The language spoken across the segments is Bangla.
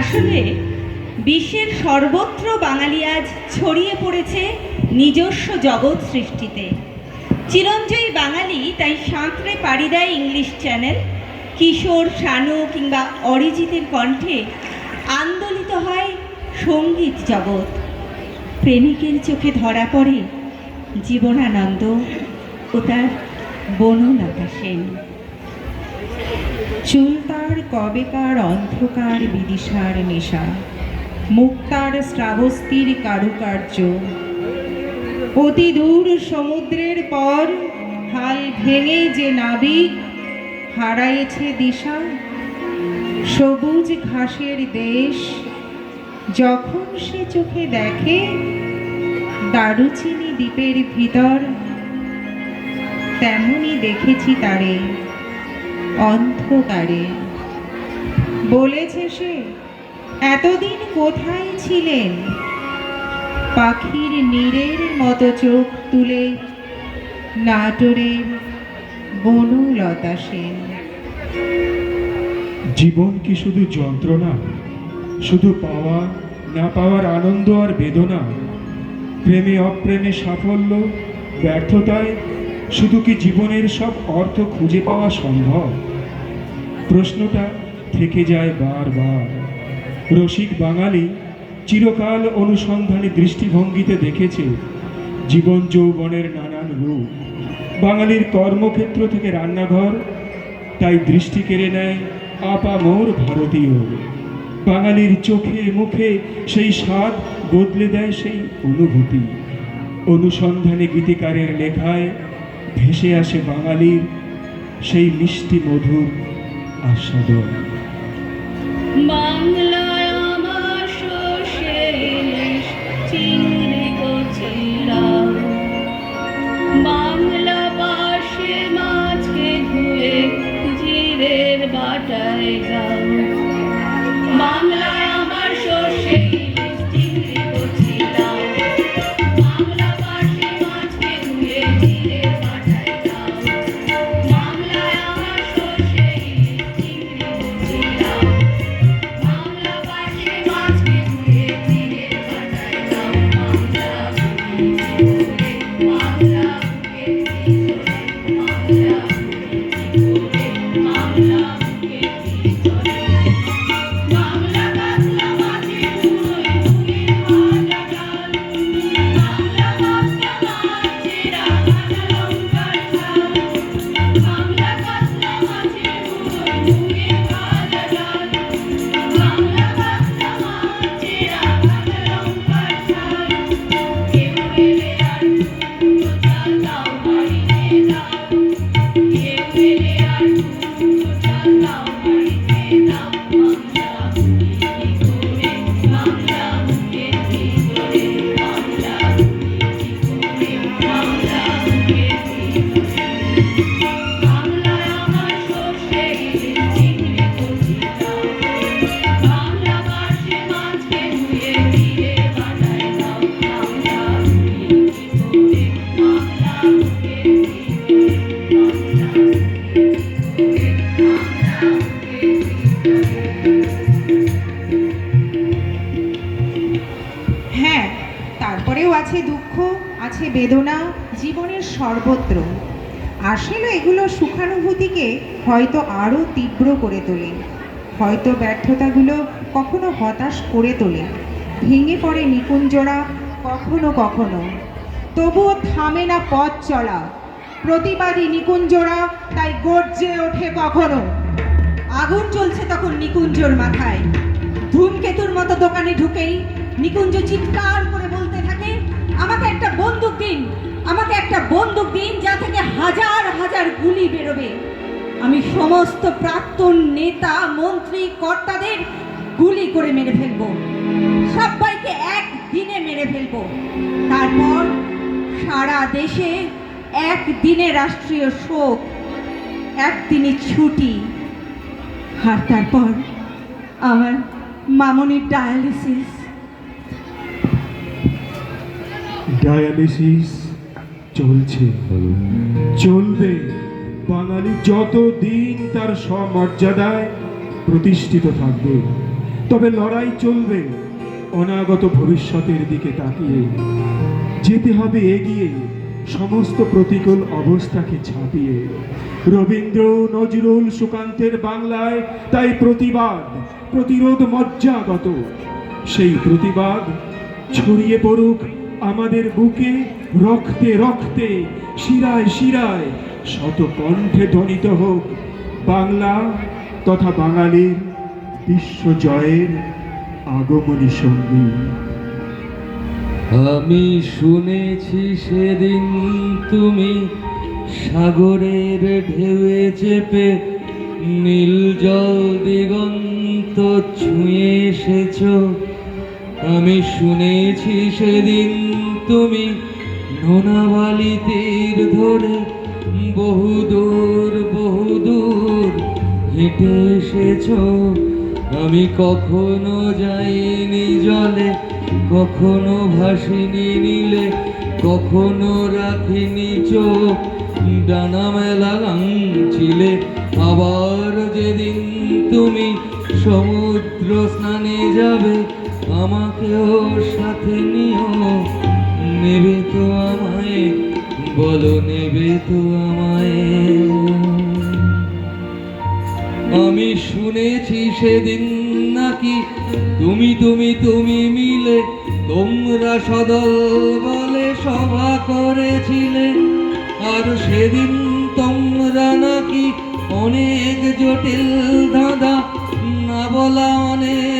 আসলে বিশ্বের সর্বত্র বাঙালি আজ ছড়িয়ে পড়েছে নিজস্ব জগৎ সৃষ্টিতে। চিরঞ্জয়ী বাঙালি তাই সাঁতরে পাড়ি দেয় ইংলিশ চ্যানেল। কিশোর, শানু কিংবা অরিজিতের কণ্ঠে আন্দোলিত হয় সংগীত জগৎ। প্রেমিকের চোখে ধরা পড়ে জীবনানন্দ ও তার বনলতা সেন। চুল তার কবেকার অন্ধকার বিদিশার নেশা। মুক্তার শ্রাবস্তির কারুকার্য। অতি দূর সমুদ্রের পর হাল ভেঙে যে নাবিক হারাইছে দিশা। সবুজ ঘাসের দেশ যখন সে চোখে দেখে দারুচিনি দ্বীপের ভিতর, তেমনি দেখেছি তারে। অন্ধকারে। বলেছে সে, এতদিন কোথায় ছিলেন? পাখির নীরের মতো চোখ তুলে নাটোরের বনলতা সেন। জীবন কি শুধু যন্ত্রণা? শুধু পাওয়া, না পাওয়ার আনন্দ আর বেদনা? প্রেমে অপ্রেমে সাফল্য, ব্যর্থতায় শুধু কি জীবনের সব অর্থ খুঁজে পাওয়া সম্ভব? প্রশ্নটা থেকে যায় বারবার। রসিক বাঙালি চিরকাল অনুসন্ধানী দৃষ্টিভঙ্গিতে দেখেছে জীবন যৌবনের নানান রূপ। বাঙালির কর্মক্ষেত্র থেকে রান্নাঘর, তাই দৃষ্টি কেড়ে নেয় আপামোর ভারতীয়। বাঙালির চোখে মুখে সেই স্বাদ বদলে দেয় সেই অনুভূতি। অনুসন্ধানী গীতিকারের লেখায় ভেসে আসে বাঙালির সেই মিষ্টি মধুর আস্বাদন। বাংলায় বেদনা জীবনের সর্বত্র। আসলে এগুলো সুখানুভূতিকে হয়তো আরও তীব্র করে তোলে। হয়তো ব্যর্থতাগুলো কখনো হতাশ করে তোলে। ভেঙে পড়ে নিকুঞ্জরা কখনো কখনো। তবুও থামে না পথ চলা। প্রতিবাদী নিকুঞ্জরা তাই গর্জে ওঠে কখনো। আগুন চলছে তখন নিকুঞ্জর মাথায়। ধূমকেতুর মতো দোকানে ঢুকেই নিকুঞ্জ চিৎকার করে বলতে থাকে আমাকে একটা বন্দুক দিন। আমাকে একটা বন্দুক দিন যা থেকে হাজার হাজার গুলি বেরোবে। আমি সমস্ত প্রাক্তন নেতা, মন্ত্রী, কর্তাদের গুলি করে মেরে ফেলব। সবাইকে এক দিনে মেরে ফেলব। তারপর সারা দেশে একদিনে রাষ্ট্রীয় শোক একদিনে ছুটি। আর তারপর আমার মামনির ডায়ালিসিস। ডায়ালিসিস চলছে। চলবে। বাঙালি যত দিন তার সমর্যাদায় প্রতিষ্ঠিত থাকবে, তবে লড়াই চলবে অনাগত ভবিষ্যতের দিকে তাকিয়ে। যেতে হবে এগিয়ে, সমস্ত প্রতিকূল অবস্থাকে ছাপিয়ে। রবীন্দ্র নজরুল সুকান্তের বাংলায় তাই প্রতিবাদ, প্রতিরোধ মজ্জাগত। সেই প্রতিবাদ ছড়িয়ে পড়ুক আমাদের বুকে রক্তে রক্তে, শিরায় শিরায় শত কণ্ঠে ধ্বনিত হোক বাংলা তথা বাঙালির বিশ্বজয়ের আগমনী সঙ্গী আমি শুনেছি সেদিন তুমি সাগরের ঢেউয়ে চেপে নীল জল দিগন্ত ছুঁয়ে এসেছ। আমি শুনেছি সেদিন তুমি নোনাবালি তীর ধরে বহুদূর বহুদূর হেঁটে এসেছ। আমি কখনো যাইনি জলে, কখনো ভাসিনি নীলে, কখনো রাখিনি চোখ। ডানা মেলা ছিলে আবার যেদিন তুমি সমুদ্র স্নানে যাবে আমাকেও সাথে নিও। নেবে তো আমায়, বলো নেবে তো আমায়। আমি শুনেছি সেদিন নাকি তুমি তুমি তুমি মিলে তোমরা সদল বলে সভা করেছিলে। আর সেদিন তোমরা নাকি অনেক জটিল ধাঁধা, না বলা অনেক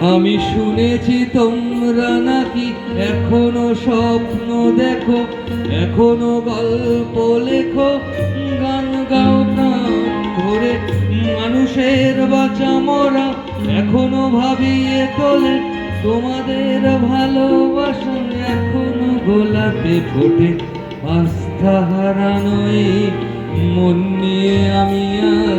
আমি শুনেছি তোমরা নাকি এখনও স্বপ্ন দেখো, এখনও গল্প লেখো, গান গাও প্রাণ ধরে মানুষের বাঁচা মরা এখনও ভাবিয়ে তোলে, তোমাদের ভালোবাসা এখনও গোলাপে ফোটে। আস্থা হারানো এই মন নিয়ে আমি আর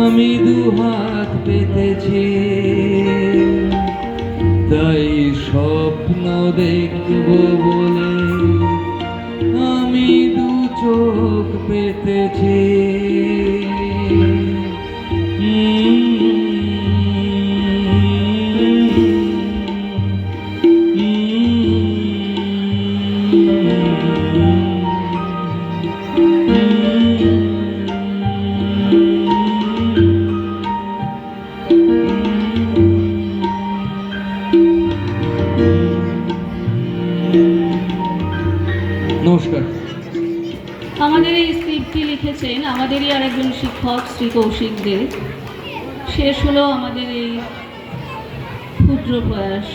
আমি দু হাত পেতেছি। তাই স্বপ্ন দেখব বলে আমি দু চোখ পেতেছি। আমাদের এই স্ক্রিপ্টটি লিখেছেন আমাদেরই আরেকজন শিক্ষক, শ্রী কৌশিক দে। শেষ হলো আমাদের এই ক্ষুদ্র প্রয়াস।